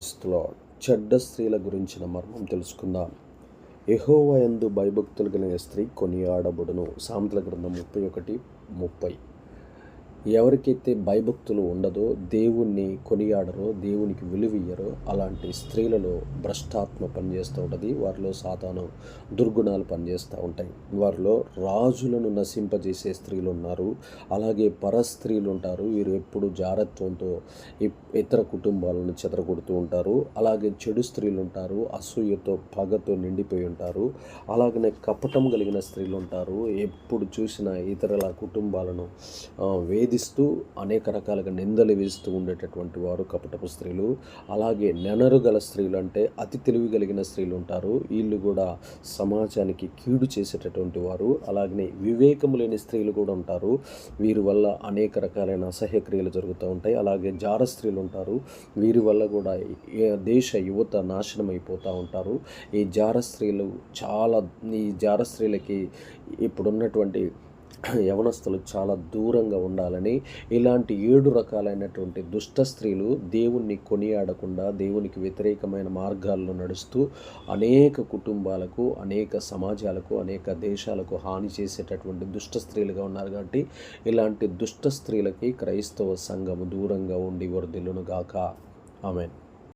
క్రీస్తులో చెడ్డ స్త్రీల గురించిన మర్మం తెలుసుకుందాం. ఎహోవా ఎందు భయభక్తులు కలిగిన స్త్రీ కొనియాడబడును. సామెతల గ్రంథం ముప్పై ఒకటి ముప్పై. ఎవరికైతే భయభక్తులు ఉండదో దేవుణ్ణి కొనియాడరో దేవునికి విలువియ్యరో అలాంటి స్త్రీలలో భ్రష్టాత్మ పనిచేస్తూ ఉంటుంది వారిలో సాతాను దుర్గుణాలు పనిచేస్తూ ఉంటాయి. వారిలో రాజులను నశింపజేసే స్త్రీలు ఉన్నారు అలాగే పరస్త్రీలు ఉంటారు వీరు ఎప్పుడు జారత్వంతో ఇతర కుటుంబాలను చెదరగొడుతూ ఉంటారు అలాగే చెడు స్త్రీలు ఉంటారు అసూయతో పగతో నిండిపోయి ఉంటారు అలాగనే కపటం కలిగిన స్త్రీలు ఉంటారు ఎప్పుడు చూసినా ఇతరుల కుటుంబాలను వేది వేధిస్తూ అనేక రకాలుగా నిందలు వేస్తూ ఉండేటటువంటి వారు కపటపు స్త్రీలు. అలాగే నెనరు గల స్త్రీలు అంటే అతి తెలివి కలిగిన స్త్రీలు ఉంటారు. వీళ్ళు కూడా సమాజానికి కీడు చేసేటటువంటి వారు. అలాగనే వివేకము లేని స్త్రీలు కూడా ఉంటారు. వీరి వల్ల అనేక రకాలైన అసహ్య క్రియలు జరుగుతూ ఉంటాయి. అలాగే జార స్త్రీలు ఉంటారు. వీరి వల్ల కూడా దేశ యువత నాశనం అయిపోతూ ఉంటారు. ఈ జార స్త్రీలు చాలా ఈ జార స్త్రీలకి ఇప్పుడున్నటువంటి యవనస్తులు చాలా దూరంగా ఉండాలని ఇలాంటి ఏడు రకాలైనటువంటి దుష్ట స్త్రీలు దేవుణ్ణి కొనియాడకుండా దేవునికి వ్యతిరేకమైన మార్గాల్లో నడుస్తూ అనేక కుటుంబాలకు అనేక సమాజాలకు అనేక దేశాలకు హాని చేసేటటువంటి దుష్ట స్త్రీలుగా ఉన్నారు కాబట్టి ఇలాంటి దుష్ట స్త్రీలకి క్రైస్తవ సంఘము దూరంగా ఉండి వరదిల్లును గాక. ఆమెన్.